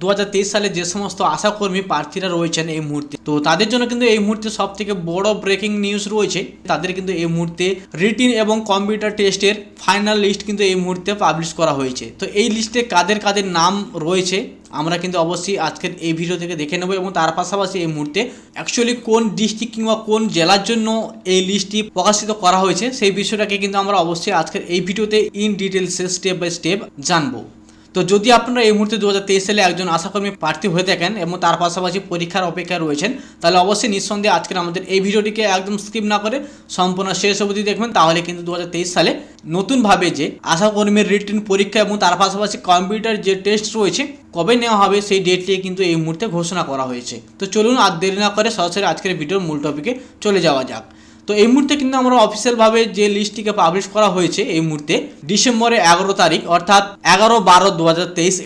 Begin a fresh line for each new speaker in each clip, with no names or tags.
দু হাজার তেইশ সালে যে সমস্ত আশাকর্মী প্রার্থীরা রয়েছেন এই মুহূর্তে, তো তাদের জন্য কিন্তু এই মুহূর্তে সব থেকে বড় ব্রেকিং নিউজ রয়েছে। তাদের কিন্তু এই মুহূর্তে রিটিন এবং কম্পিউটার টেস্টের ফাইনাল লিস্ট কিন্তু এই মুহূর্তে পাবলিশ করা হয়েছে। তো এই লিস্টে কাদের কাদের নাম রয়েছে, আমরা কিন্তু অবশ্যই আজকের এই ভিডিও থেকে দেখে নেব এবং তার পাশাপাশি এই মুহূর্তে অ্যাকচুয়ালি কোন ডিস্ট্রিক্ট কিংবা কোন জেলার জন্য এই লিস্টটি প্রকাশিত করা হয়েছে, সেই বিষয়টাকে কিন্তু আমরা অবশ্যই আজকের এই ভিডিওতে ইন ডিটেলসে স্টেপ বাই স্টেপ জানব। তো যদি আপনারা এই মুহূর্তে দু হাজার তেইশ সালে একজন আশাকর্মী প্রার্থী হয়ে থাকেন এবং তার পাশাপাশি পরীক্ষার অপেক্ষায় রয়েছেন, তাহলে অবশ্যই নিঃসন্দেহে আজকের আমাদের এই ভিডিওটিকে একদম স্কিপ না করে সম্পূর্ণ শেষ অবধি দেখবেন। তাহলে কিন্তু দু হাজার তেইশ সালে নতুনভাবে যে আশাকর্মীর রিটেন পরীক্ষা এবং তার পাশাপাশি কম্পিউটার যে টেস্ট রয়েছে, কবে নেওয়া হবে সেই ডেটটি কিন্তু এই মুহূর্তে ঘোষণা করা হয়েছে। তো চলুন আর দেরি না করে সরাসরি আজকের ভিডিওর মূল টপিকে চলে যাওয়া যাক। তো এই মুহূর্তে কিন্তু আমরা অফিসিয়ালভাবে যে লিস্টটিকে পাবলিশ করা হয়েছে এই মুহূর্তে ডিসেম্বরের এগারো তারিখ, অর্থাৎ এগারো বারো দু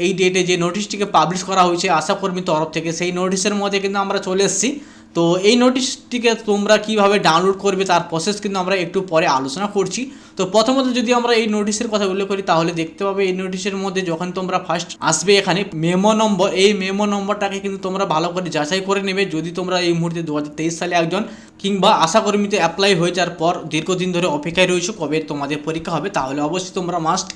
এই ডেটে যে নোটিশটিকে পাবলিশ করা হয়েছে আশাকর্মী তরফ থেকে সেই নোটিশের মধ্যে কিন্তু আমরা চলে এসেছি। তো এই নোটিশটিকে তোমরা কীভাবে ডাউনলোড করবে তার প্রসেস কিন্তু আমরা একটু পরে আলোচনা করছি। তো প্রথমত যদি আমরা এই নোটিশের কথা উল্লেখ করি, তাহলে দেখতে পাবে এই নোটিশের মধ্যে যখন তোমরা ফার্স্ট আসবে এখানে মেমো নম্বর এই মেমো নম্বরটাকে কিন্তু তোমরা ভালো করে যাচাই করে নেবে। যদি তোমরা এই মুহূর্তে দু হাজার তেইশ সালে একজন কিংবা আশাকর্মীতে অ্যাপ্লাই হয়ে যাওয়ার পর দীর্ঘদিন ধরে অপেক্ষায় রয়েছে, কবে তোমাদের পরীক্ষা হবে, তাহলে অবশ্যই তোমরা মাস্ট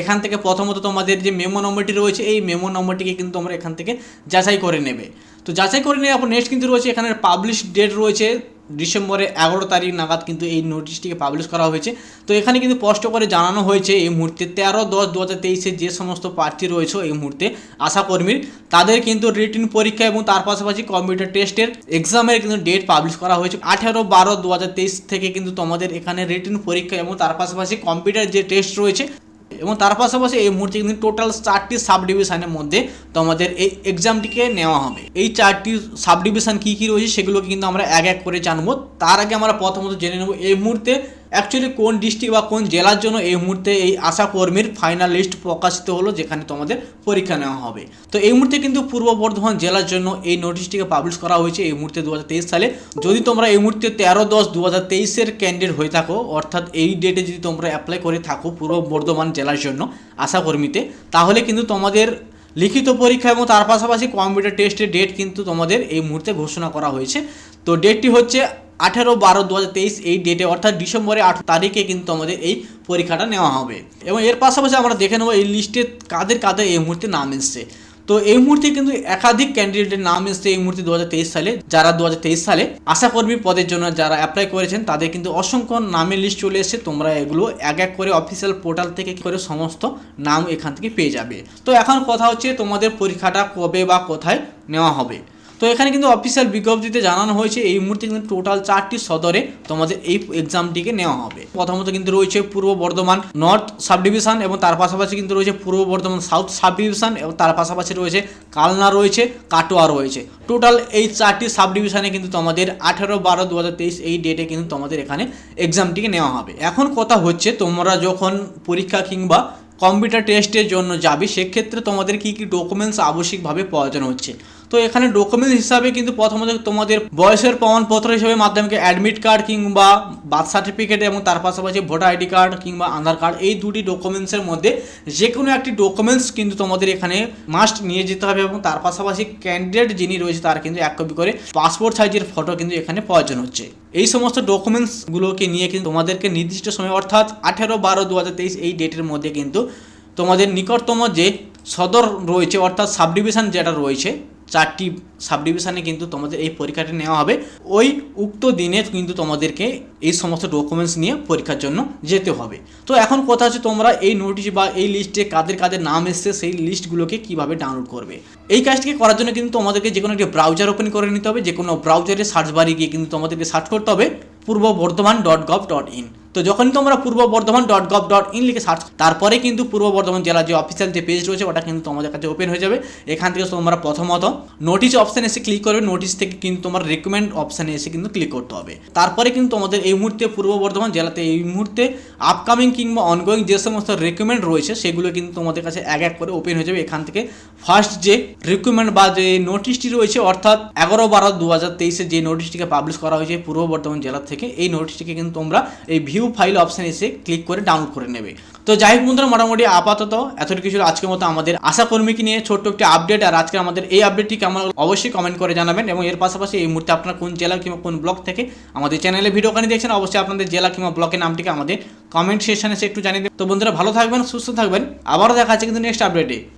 এখান থেকে প্রথমত তোমাদের যে মেমো নম্বরটি রয়েছে, এই মেমো নম্বরটিকে কিন্তু তোমরা এখান থেকে যাচাই করে নেবে। তো যাচাই করে পর নেক্সট কিন্তু রয়েছে, এখানে পাবলিশ ডেট রয়েছে, ডিসেম্বরের এগারো তারিখ নাগাদ কিন্তু এই নোটিশটিকে পাবলিশ করা হয়েছে। তো এখানে কিন্তু স্পষ্ট করে জানানো হয়েছে এই মুহূর্তে তেরো দশ দু হাজার তেইশে যে সমস্ত প্রার্থী রয়েছে এই মুহূর্তে আশাকর্মীর, তাদের কিন্তু রিটিন পরীক্ষা এবং তার পাশাপাশি কম্পিউটার টেস্টের এক্সামের কিন্তু ডেট পাবলিশ করা হয়েছে। আঠেরো বারো দু হাজার তেইশ থেকে কিন্তু তোমাদের এখানে রিটিন পরীক্ষা এবং তার পাশাপাশি কম্পিউটার যে টেস্ট রয়েছে এবং তার পাশাপাশি এই মুহূর্তে কিন্তু টোটাল চারটি সাব ডিভিশনের মধ্যে তোমাদের এই এক্সামটিকে নেওয়া হবে। এই চারটি সাব ডিভিশন কী কী রয়েছে সেগুলোকে কিন্তু আমরা এক এক করে জানব। তার আগে আমরা প্রথমত জেনে নেব, এই মুহূর্তে অ্যাকচুয়ালি কোন ডিস্ট্রিক্ট বা কোন জেলার জন্য এই মুহূর্তে এই আশা কর্মীর ফাইনাল লিস্ট প্রকাশিত হলো, যেখানে তোমাদের পরীক্ষা নেওয়া হবে? তো এই মুহূর্তে কিন্তু পূর্ব বর্ধমান জেলার জন্য এই নোটিশটিকে পাবলিশ করা হয়েছে এই মুহূর্তে দু হাজার তেইশ সালে। যদি তোমরা এই মুহূর্তে তেরো দশ দু হাজার তেইশের ক্যান্ডিডেট হয়ে থাকো, অর্থাৎ এই ডেটে যদি তোমরা অ্যাপ্লাই করে থাকো পূর্ব বর্ধমান জেলার জন্য আশাকর্মীতে, তাহলে কিন্তু তোমাদের লিখিত পরীক্ষা এবং তার পাশাপাশি কম্পিউটার টেস্টের ডেট কিন্তু তোমাদের এই মুহূর্তে ঘোষণা করা হয়েছে। তো ডেটটি হচ্ছে আঠেরো বারো দু এই ডেটে অর্থাৎ ডিসেম্বরের আট তারিখে কিন্তু আমাদের এই পরীক্ষাটা নেওয়া হবে। এবং এর পাশাপাশি আমরা দেখে নেব এই লিস্টে কাদের কাদের এই মুহূর্তে নাম এসছে। তো এই মুহূর্তে কিন্তু একাধিক ক্যান্ডিডেটের নাম এসছে এই মুহূর্তে দু হাজার তেইশ সালে। যারা দু হাজার তেইশ সালে আশাকর্মী পদের জন্য যারা অ্যাপ্লাই করেছেন, তাদের কিন্তু অসংখ্য নামের লিস্ট চলে এসেছে। তোমরা এগুলো এক এক করে অফিসিয়াল পোর্টাল থেকে করে সমস্ত নাম এখান থেকে পেয়ে যাবে। তো এখন কথা হচ্ছে তোমাদের পরীক্ষাটা কবে বা কোথায় নেওয়া হবে। তো এখানে কিন্তু অফিসিয়াল বিজ্ঞপ্তিতে জানানো হয়েছে, এই মুহূর্তে কিন্তু টোটাল চারটি সদরে তোমাদের এই এক্সামটিকে নেওয়া হবে। প্রথমত কিন্তু রয়েছে পূর্ব বর্ধমান নর্থ সাব ডিভিশন এবং তার পাশাপাশি কিন্তু রয়েছে পূর্ব বর্ধমান সাউথ সাব ডিভিশন এবং তার পাশাপাশি রয়েছে কালনা রয়েছে, কাটোয়া রয়েছে। টোটাল এই চারটি সাব ডিভিশনে কিন্তু তোমাদের আঠেরো, বারো দু এই ডেটে কিন্তু তোমাদের এখানে এক্সামটিকে নেওয়া হবে। এখন কথা হচ্ছে, তোমরা যখন পরীক্ষা কিংবা কম্পিউটার টেস্টের জন্য যাবে, সেক্ষেত্রে তোমাদের কী কী ডকুমেন্টস আবশ্যিকভাবে প্রয়োজন হচ্ছে? তো এখানে ডকুমেন্টস হিসাবে কিন্তু প্রথমত তোমাদের বয়সের প্রমাণপত্র হিসেবে মাধ্যমিক অ্যাডমিট কার্ড কিংবা বার্থ সার্টিফিকেট এবং তার পাশাপাশি ভোটার আইডি কার্ড কিংবা আধার কার্ড এই দুটি ডকুমেন্টসের মধ্যে যে কোনো একটি ডকুমেন্টস কিন্তু তোমাদের এখানে মাস্ট নিয়ে যেতে হবে এবং তার পাশাপাশি ক্যান্ডিডেট যিনি রয়েছে তার কিন্তু এক কপি করে পাসপোর্ট সাইজের ফটো কিন্তু এখানে প্রয়োজন হচ্ছে। এই সমস্ত ডকুমেন্টসগুলোকে নিয়ে কিন্তু তোমাদেরকে নির্দিষ্ট সময় অর্থাৎ আঠেরো বারো দু এই ডেটের মধ্যে কিন্তু তোমাদের নিকটতম যে সদর রয়েছে অর্থাৎ সাব ডিভিশন যেটা রয়েছে চারটি সাব ডিভিশনে কিন্তু তোমাদের এই পরীক্ষাটি নেওয়া হবে। ওই উক্ত দিনে কিন্তু তোমাদেরকে এই সমস্ত ডকুমেন্টস নিয়ে পরীক্ষার জন্য যেতে হবে। তো এখন কথা হচ্ছে তোমরা এই নোটিশ বা এই লিস্টে কাদের কাদের নাম এসছে সেই লিস্টগুলোকে কীভাবে ডাউনলোড করবে। এই কাজটিকে করার জন্য কিন্তু তোমাদেরকে যে কোনো একটি ব্রাউজার ওপেন করে নিতে হবে। যে কোনো ব্রাউজারে সার্চ বারে গিয়ে কিন্তু তোমাদেরকে সার্চ করতে হবে। Purba Bardhaman dot gov dot in তো যখনই তোমরা Purba Bardhaman dot gov dot in লিখে সার্চ তারপরে কিন্তু পূর্ব বর্ধমান জেলার যে অফিসিয়াল যে পেজ রয়েছে, ওটা কিন্তু তোমাদের কাছে ওপেন হয়ে যাবে। এখান থেকে তোমরা প্রথমত নোটিশ অপশানে এসে ক্লিক করবে। নোটিশ থেকে কিন্তু তোমার রেকমেন্ড অপশানে এসে কিন্তু ক্লিক করতে হবে। তারপরে কিন্তু তোমাদের এই মুহূর্তে পূর্ব বর্ধমান জেলাতে এই মুহূর্তে আপকামিং কিংবা অনগোয়িং যে সমস্ত রেকমেন্ড রয়েছে, সেগুলো কিন্তু তোমাদের কাছে এক এক করে ওপেন হয়ে যাবে। এখান থেকে ফার্স্ট যে রিকমেন্ড বা যে নোটিশটি রয়েছে, অর্থাৎ এগারো বারো দু হাজার তেইশে যে নোটিশটিকে পাবলিশ করা হয়েছে পূর্ব বর্ধমান জেলা থেকে, এই নোটিশটিকে কিন্তু তোমরা এই ভিউ ফাইল অপশানে এসে ক্লিক করে ডাউনলোড করে নেবে। তো যাই হোক বন্ধুরা, মোটামুটি আপাতত এতটুকু কিছু আজকের মতো আমাদের আশা কর্মীকে নিয়ে ছোট্ট একটি আপডেট আর আজকে আমাদের এই আপডেটটি কেমন অবশ্যই কমেন্ট করে জানাবেন এবং এর পাশাপাশি এই মুহূর্তে আপনারা কোন জেলা কিংবা কোন ব্লক থেকে আমাদের চ্যানেলে ভিডিওখানি দেখছেন, অবশ্যই আপনাদের জেলা কিংবা ব্লকের নামটিকে আমাদের কমেন্ট সেকশনে এসে একটু জানিয়ে দেবেন। তো বন্ধুরা, ভালো থাকবেন, সুস্থ থাকবেন। আবারও দেখা আছে কিন্তু নেক্সট আপডেটে